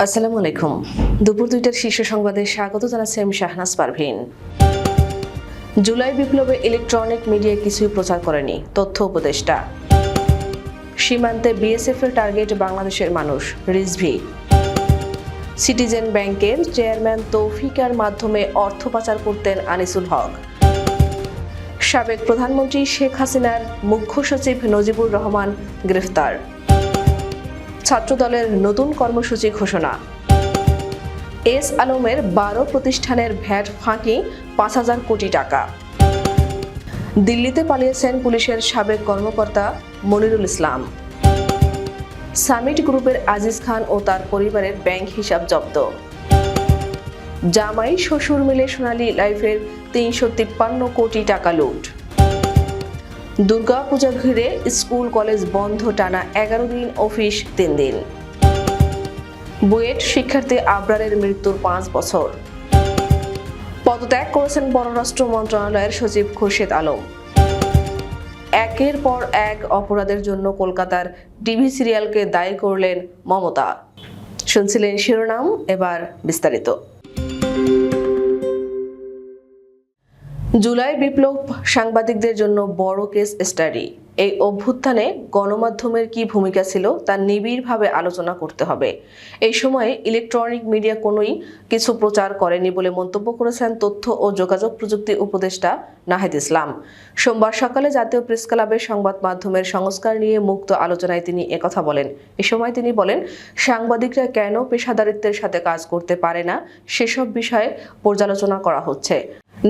আসসালামু আলাইকুম। দুপুর দুইটার শীর্ষ সংবাদে স্বাগত জানাচ্ছি আমি শাহনাজ পারভিন। জুলাই বিপ্লবে ইলেকট্রনিক মিডিয়া কিছুই প্রচার করেনি, তথ্য উপদেষ্টা। সীমান্তে বিএসএফ এর টার্গেট বাংলাদেশের মানুষ, রিজভি। সিটিজেন ব্যাংকের চেয়ারম্যান তৌফিকার মাধ্যমে অর্থ পাচার করতেন আনিসুল হক। সাবেক প্রধানমন্ত্রী শেখ হাসিনার মুখ্য সচিব নজিবুর রহমান গ্রেফতার। ছাত্রদলের নতুন কর্মসূচি ঘোষণা। এস আলমের বারো প্রতিষ্ঠানের ভ্যাট ফাঁকি পাঁচ হাজার কোটি টাকা। দিল্লিতে পালিয়েছেন পুলিশের সাবেক কর্মকর্তা মনিরুল ইসলাম। সামিট গ্রুপের আজিজ খান ও তার পরিবারের ব্যাংক হিসাব জব্দ। জামাই, শ্বশুর মিলে সোনালী লাইফের তিনশো তিপ্পান্ন কোটি টাকা লুট। দুর্গাপূজা ঘিরে স্কুল, কলেজ বন্ধ, টানা এগারো দিন অফিস, তিন দিন। বুয়েট শিক্ষার্থী আবরারের মৃত্যুর পাঁচ বছর। পদত্যাগ করেছেন পররাষ্ট্র মন্ত্রণালয়ের সচিব খুরশেদ আলম। একের পর এক অপরাধের জন্য কলকাতার টিভি সিরিয়ালকে দায়ী করলেন মমতা। শুনছিলেন শিরোনাম, এবার বিস্তারিত। জুলাই বিপ্লব সাংবাদিকদের জন্য বড় কেস স্টাডি। এই অভ্যুত্থানে গণমাধ্যমের কি ভূমিকা ছিল তা নিবিড়ভাবে আলোচনা করতে হবে। এই সময়ে ইলেকট্রনিক মিডিয়া কোনোই কিছু প্রচার করেনি বলে মন্তব্য করেছেন তথ্য ও যোগাযোগ প্রযুক্তি উপদেষ্টা নাহিদ ইসলাম। সোমবার সকালে জাতীয় প্রেস ক্লাবের সংবাদ মাধ্যমের সংস্কার নিয়ে মুক্ত আলোচনায় তিনি একথা বলেন। এ সময় তিনি বলেন, সাংবাদিকরা কেন পেশাদারিত্বের সাথে কাজ করতে পারে না? সেসব বিষয়ে পর্যালোচনা করা হচ্ছে।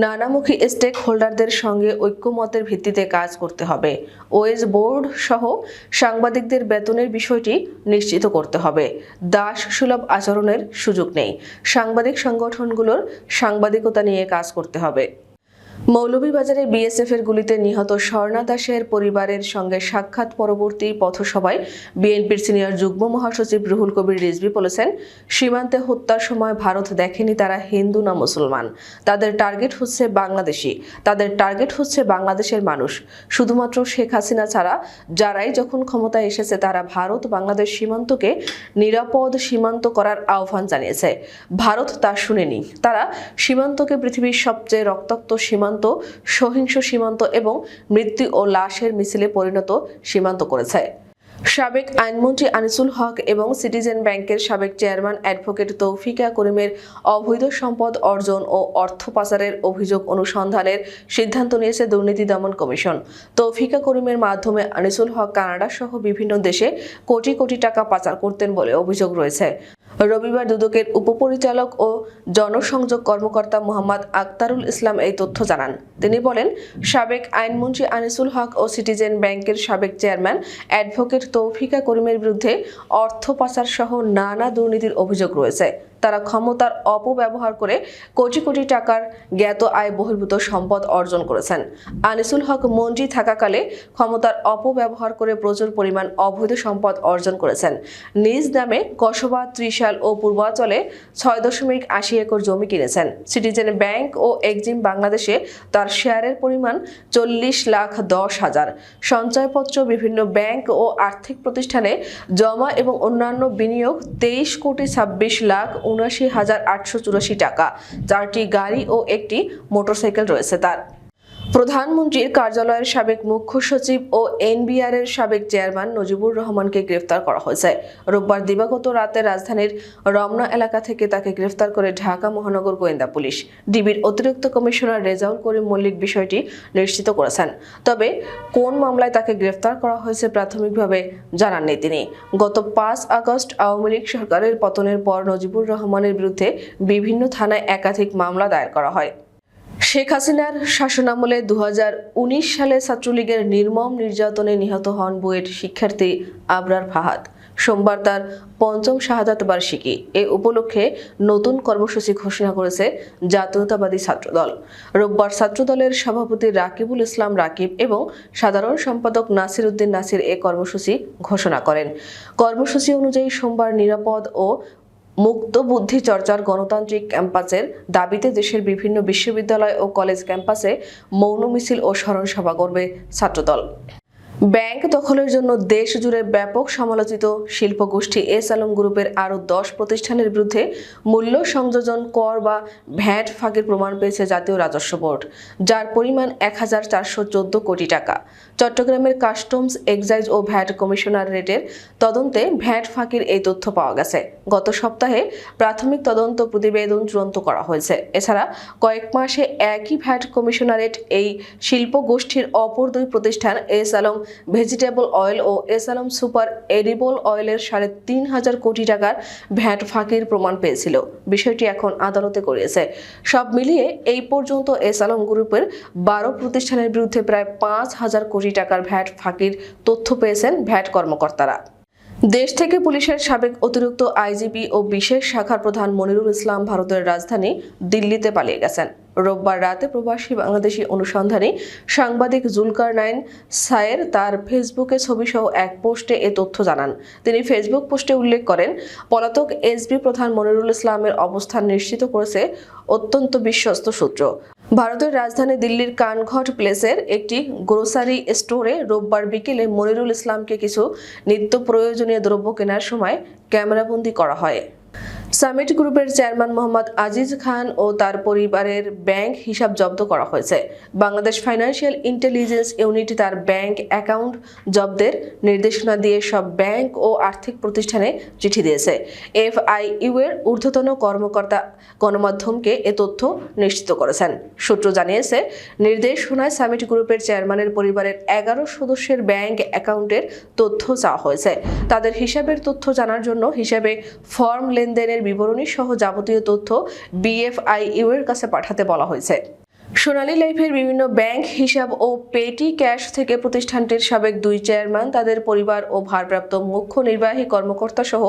নানামুখী স্টেক হোল্ডারদের সঙ্গে ঐক্যমতের ভিত্তিতে কাজ করতে হবে। ওয়েজ বোর্ড সহ সাংবাদিকদের বেতনের বিষয়টি নিশ্চিত করতে হবে। দাস সুলভ আচরণের সুযোগ নেই। সাংবাদিক সংগঠনগুলোর সাংবাদিকতা নিয়ে কাজ করতে হবে। মৌলভীবাজারে বিএসএফ এর গুলিতে নিহত স্বর্ণা দাসের পরিবারের সঙ্গে সাক্ষাৎ পরবর্তী পথসভায় বিএনপির সিনিয়র যুগ্ম মহাসচিব রুহুল কবির রিজভি বলেছেন, সীমান্তে হত্যার সময় ভারত দেখেনি তারা হিন্দু না মুসলমান। তাদের টার্গেট হচ্ছে বাংলাদেশি, তাদের টার্গেট হচ্ছে বাংলাদেশের মানুষ। শুধুমাত্র শেখ হাসিনা ছাড়া যারাই যখন ক্ষমতায় এসেছে তারা ভারত বাংলাদেশ সীমান্তকে নিরাপদ সীমান্ত করার আহ্বান জানিয়েছে। ভারত তা শুনেনি। তারা সীমান্তকে পৃথিবীর সবচেয়ে রক্তাক্ত সীমান্ত সহিংস সীমান্ত এবং মৃত্যু ও লাশের মিছিলে পরিণত সীমান্ত করেছে। সাবেক আইনমন্ত্রী আনিসুল হক এবং সিটিজেন ব্যাংকের সাবেক চেয়ারম্যান অ্যাডভোকেট তৌফিকা করিমের অবৈধ সম্পদ অর্জন ও অর্থ পাচারের অভিযোগ অনুসন্ধানের সিদ্ধান্ত নিয়েছে দুর্নীতি দমন কমিশন। তৌফিকা করিমের মাধ্যমে আনিসুল হক কানাডা সহ বিভিন্ন দেশে কোটি কোটি টাকা পাচার করতেন বলে অভিযোগ রয়েছে। রবিবার দুদকের উপপরিচালক ও জনসংযোগ কর্মকর্তা মোহাম্মদ আক্তারুল ইসলাম এই তথ্য জানান। তিনি বলেন, সাবেক আইনমন্ত্রী আনিসুল হক ও সিটিজেন ব্যাংকের সাবেক চেয়ারম্যান অ্যাডভোকেট তৌফিকা করিমের বিরুদ্ধে অর্থ পাচার সহ নানা দুর্নীতির অভিযোগ রয়েছে। তারা ক্ষমতার অপব্যবহার করে কোটি কোটি টাকার জ্ঞাত আয় বহির্ভূত সম্পদ অর্জন করেছেন। আনিসুল হক মন্ত্রী থাকাকালে ক্ষমতার অপব্যবহার করে প্রচুর পরিমাণ অবৈধ সম্পদ অর্জন করেছেন। নিজ নামে কসবা, ত্রিশাল ও পূর্বাঞ্চলে ছয় দশমিক আশি একর জমি কিনেছেন। সিটিজেন ব্যাংক ও এক্সিম বাংলাদেশে তার শেয়ারের পরিমাণ চল্লিশ লাখ দশ হাজার। সঞ্চয়পত্র বিভিন্ন ব্যাংক ও আর্থিক প্রতিষ্ঠানে জমা এবং অন্যান্য বিনিয়োগ তেইশ কোটি ছাব্বিশ লাখ উনআশি হাজার আটশো চুরাশি টাকা। চারটি গাড়ি ও একটি মোটরসাইকেল রয়েছে তার। প্রধানমন্ত্রীর কার্যালয়ের সাবেক মুখ্য সচিব ও এনবিআর এর সাবেক চেয়ারম্যান নজিবুর রহমানকে গ্রেফতার করা হয়েছে। রোববার দিবাগত রাতে রাজধানীর রমনা এলাকা থেকে তাকে গ্রেফতার করে ঢাকা মহানগর গোয়েন্দা পুলিশ। ডিবির অতিরিক্ত কমিশনার রেজাউল করিম মল্লিক বিষয়টি নিশ্চিত করেছেন। তবে কোন মামলায় তাকে গ্রেফতার করা হয়েছে প্রাথমিকভাবে জানাননি তিনি। গত পাঁচ আগস্ট আওয়ামী লীগ সরকারের পতনের পর নজিবুর রহমানের বিরুদ্ধে বিভিন্ন থানায় একাধিক মামলা দায়ের করা হয়। শেখ হাসিনার শাসনামলে দু হাজার উনিশ সালে ছাত্রলীগের নির্মম নির্যাতনে নিহত হন বুয়েট শিক্ষার্থী আবরার ফাহাদ। সোমবার তার পঞ্চম শাহাদাত বার্ষিকী। এ উপলক্ষে নতুন কর্মসূচি ঘোষণা করেছে জাতীয়তাবাদী ছাত্রদল। রোববার ছাত্রদলের সভাপতি রাকিবুল ইসলাম রাকিব এবং সাধারণ সম্পাদক নাসির উদ্দিন নাসির এ কর্মসূচি ঘোষণা করেন। কর্মসূচি অনুযায়ী সোমবার নিরাপদ ও মুক্ত বুদ্ধি চর্চার গণতান্ত্রিক ক্যাম্পাসের দাবিতে দেশের বিভিন্ন বিশ্ববিদ্যালয় ও কলেজ ক্যাম্পাসে মৌন মিছিল ও স্মরণ সভা করবে ছাত্রদল। ব্যাংক দখলের জন্য দেশ জুড়ে ব্যাপক সমালোচিত শিল্পগোষ্ঠী এস আলম গ্রুপের আরও দশ প্রতিষ্ঠানের বিরুদ্ধে মূল্য সংযোজন কর বা ভ্যাট ফাঁকির প্রমাণ পেয়েছে জাতীয় রাজস্ব বোর্ড, যার পরিমাণ এক হাজার চারশো চোদ্দ কোটি টাকা। চট্টগ্রামের কাস্টমস, এক্সাইজ ও ভ্যাট কমিশনার রেটের তদন্তে ভ্যাট ফাঁকির এই তথ্য পাওয়া গেছে। গত সপ্তাহে প্রাথমিক তদন্ত প্রতিবেদন চূড়ান্ত করা হয়েছে। এছাড়া কয়েক মাসে একই ভ্যাট কমিশনারেট এই শিল্প গোষ্ঠীর অপর দুই প্রতিষ্ঠান এস আলম ভেজিটেবল অয়েল ও এসালম সুপার এডিবল অয়েলের সাড়ে তিন হাজার কোটি টাকার ভ্যাট ফাঁকির প্রমাণ পেয়েছিল। বিষয়টি এখন আদালতে করিয়েছে। সব মিলিয়ে এই পর্যন্ত এসালম গ্রুপের বারো প্রতিষ্ঠানের বিরুদ্ধে প্রায় পাঁচ হাজার কোটি টাকার ভ্যাট ফাঁকির তথ্য পেয়েছেন ভ্যাট কর্মকর্তারা। দেশ থেকে পুলিশের সাবেক অতিরিক্ত আইজিপি ও বিশেষ শাখার প্রধান মনিরুল ইসলাম ভারতের রাজধানী দিল্লিতে পালিয়ে গেছেন। রোববার রাতে প্রবাসী বাংলাদেশি অনুসন্ধানী সাংবাদিক জুলকার নাইন সায়ের তার ফেসবুকে ছবিসহ এক পোস্টে এ তথ্য জানান। তিনি ফেসবুক পোস্টে উল্লেখ করেন, পলাতক এসবি প্রধান মনিরুল ইসলামের অবস্থান নিশ্চিত করেছে অত্যন্ত বিশ্বস্ত সূত্র। ভারতের রাজধানী দিল্লির কানঘট প্লেসের একটি গ্রোসারি স্টোরে রোববার বিকেলে মনিরুল ইসলামকে কিছু নিত্য প্রয়োজনীয় দ্রব্য কেনার সময় ক্যামেরাবন্দি করা হয়। সামিট গ্রুপের চেয়ারম্যান মোহাম্মদ আজিজ খান ও তার পরিবারের ব্যাংক হিসাব জব্দ করা হয়েছে। বাংলাদেশ ফাইন্যান্সিয়াল ইন্টেলিজেন্স ইউনিট তার ব্যাংক অ্যাকাউন্ট জব্দের নির্দেশনা দিয়ে সব ব্যাংক ও আর্থিক প্রতিষ্ঠানে চিঠি দিয়েছে। এফআইইউ এর ঊর্ধ্বতন কর্মকর্তা গণমাধ্যমকে এ তথ্য নিশ্চিত করেছেন। সূত্র জানিয়েছে, নির্দেশনায় সামিট গ্রুপের চেয়ারম্যানের পরিবারের এগারো সদস্যের ব্যাংক অ্যাকাউন্টের তথ্য চাওয়া হয়েছে। তাদের হিসাবের তথ্য জানার জন্য হিসাবে ফর্ম লেনদেনের বিবরণী সহ যাবতীয় তথ্য বিএফআইইউ এর কাছে পাঠাতে বলা হয়েছে। সোনালী লাইফের বিভিন্ন ব্যাংক হিসাব ও পেটি ক্যাশ থেকে প্রতিষ্ঠানটির সাবেক দুই চেয়ারম্যান, তাদের পরিবার ও ভারপ্রাপ্ত মুখ্য নির্বাহী কর্মকর্তা সহ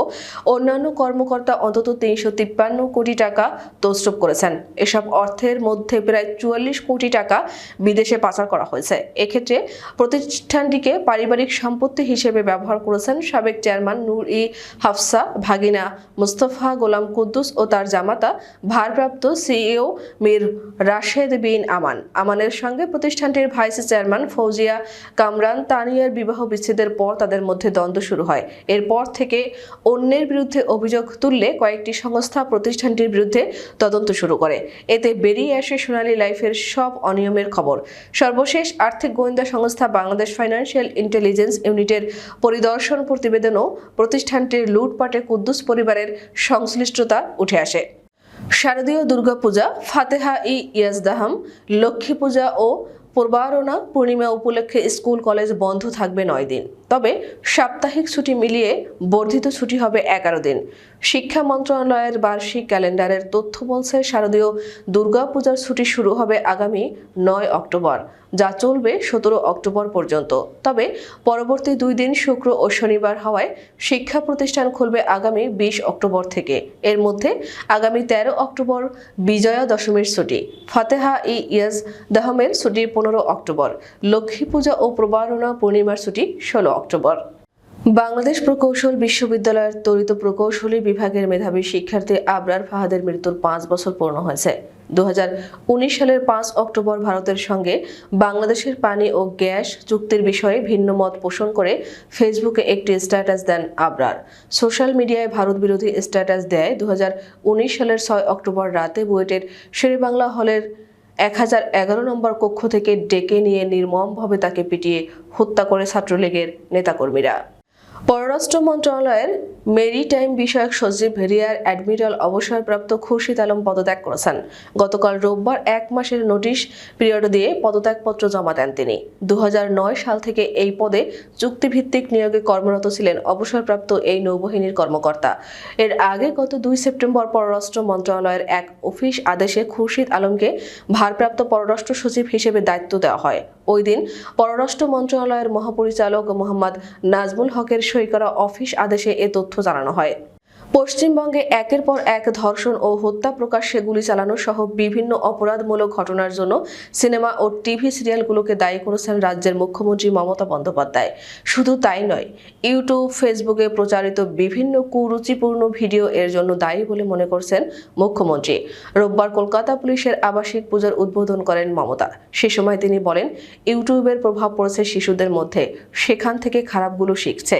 অন্যান্য কর্মকর্তা অন্তত তিনশো তিপ্পান্ন কোটি টাকা তসরুপ করেছেন। এসব অর্থের মধ্যে প্রায় চুয়াল্লিশ কোটি টাকা বিদেশে পাচার করা হয়েছে। এক্ষেত্রে প্রতিষ্ঠানটিকে পারিবারিক সম্পত্তি হিসেবে ব্যবহার করেছেন সাবেক চেয়ারম্যান নূর ই হাফসা, ভাগিনা মুস্তফা, গোলাম কুদ্দুস ও তার জামাতা, ভারপ্রাপ্ত সিইও মীর রাশেদ বিন আমান। আমানের সঙ্গে প্রতিষ্ঠানটির ভাইস চেয়ারম্যান ফৌজিয়া কামরান তানিয়ার বিবাহ বিচ্ছেদের পর তাদের মধ্যে দ্বন্দ্ব শুরু হয়। এরপর থেকে অন্যের বিরুদ্ধে অভিযোগ তুললে কয়েকটি সংস্থা প্রতিষ্ঠানটির বিরুদ্ধে তদন্ত শুরু করে। এতে বেরিয়ে আসে সোনালী লাইফের সব অনিয়মের খবর। সর্বশেষ আর্থিক গোয়েন্দা সংস্থা বাংলাদেশ ফাইন্যান্সিয়াল ইন্টেলিজেন্স ইউনিটের পরিদর্শন প্রতিবেদনও প্রতিষ্ঠানটির লুটপাটে কুদ্দুস পরিবারের সংশ্লিষ্টতা উঠে আসে। শারদীয় দুর্গাপূজা, ফাতেহা ই ইয়াজদাহাম, লক্ষ্মী পূজা ও পূর্বারণা পূর্ণিমা উপলক্ষে স্কুল, কলেজ বন্ধ থাকবে নয় দিন। তবে সাপ্তাহিক ছুটি মিলিয়ে বর্ধিত ছুটি হবে এগারো দিন। শিক্ষা মন্ত্রণালয়ের বার্ষিক ক্যালেন্ডারের তথ্য বলছে, শারদীয় দুর্গাপূজার ছুটি শুরু হবে আগামী নয় অক্টোবর, যা চলবে সতেরো অক্টোবর পর্যন্ত। তবে পরবর্তী দুই দিন শুক্র ও শনিবার হওয়ায় শিক্ষা প্রতিষ্ঠান খুলবে আগামী বিশ অক্টোবর থেকে। এর মধ্যে আগামী তেরো অক্টোবর বিজয়া দশমীর ছুটি, ফাতেহা ই ইয়াজ দাহমের ছুটি পনেরো অক্টোবর, লক্ষ্মী পূজা ও প্রবারণা পূর্ণিমার ছুটি ষোলো অক্টোবর বাংলাদেশ প্রকৌশল বিশ্ববিদ্যালয়ের তরিত প্রকৌশলী বিভাগের মেধাবী শিক্ষার্থী আবরার ফাহাদের মৃত্যুর পাঁচ বছর পূর্ণ হয়েছে। দুহাজার উনিশ সালের পাঁচ অক্টোবর ভারতের সঙ্গে বাংলাদেশের পানি ও গ্যাস চুক্তির বিষয়ে ভিন্ন মত পোষণ করে ফেসবুকে একটি স্ট্যাটাস দেন আবরার। সোশ্যাল মিডিয়ায় ভারত বিরোধী স্ট্যাটাস দেয় দু হাজার উনিশ সালের ছয় অক্টোবর রাতে বুয়েটের শেরেবাংলা হলের এক হাজার এগারো নম্বর কক্ষ থেকে ডেকে নিয়ে নির্মমভাবে তাকে পিটিয়ে হত্যা করে ছাত্রলীগের নেতাকর্মীরা। পররাষ্ট্র মন্ত্রণালয়ের মেরিটাইম বিষয়ক সচিব ভেরিয়ার অ্যাডমিরাল অবসরপ্রাপ্ত খুরশিদ আলম পদত্যাগ করেছেন। গতকাল রোববার এক মাসের নোটিশ পিরিয়ড দিয়ে পদত্যাগপত্র জমা দেন তিনি। দু হাজার নয় সাল থেকে এই পদে চুক্তিভিত্তিক নিয়োগে কর্মরত ছিলেন অবসরপ্রাপ্ত এই নৌবাহিনীর কর্মকর্তা। এর আগে গত দুই সেপ্টেম্বর পররাষ্ট্র মন্ত্রণালয়ের এক অফিস আদেশে খুরশিদ আলমকে ভারপ্রাপ্ত পররাষ্ট্র সচিব হিসেবে দায়িত্ব দেওয়া হয়। ওই দিন পররাষ্ট্র মন্ত্রণালয়ের মহাপরিচালক মোহাম্মদ নাজমুল হকের সই করা অফিস আদেশে এ তথ্য জানানো হয়। পশ্চিমবঙ্গে একের পর এক ধর্ষণ ও হত্যা প্রকাশ্যে গুলি চালানো সহ বিভিন্ন অপরাধমূলক ঘটনার জন্য সিনেমা ও টিভি সিরিয়ালগুলোকে দায়ী করেছেন রাজ্যের মুখ্যমন্ত্রী মমতা বন্দ্যোপাধ্যায়। শুধু তাই নয়, ইউটিউব, ফেসবুকে প্রচারিত বিভিন্ন কুরুচিপূর্ণ ভিডিও এর জন্য দায়ী বলে মনে করছেন মুখ্যমন্ত্রী। রোববার কলকাতা পুলিশের আবাসিক পূজার উদ্বোধন করেন মমতা। সে সময় তিনি বলেন, ইউটিউবের প্রভাব পড়েছে শিশুদের মধ্যে, সেখান থেকে খারাপগুলো শিখছে।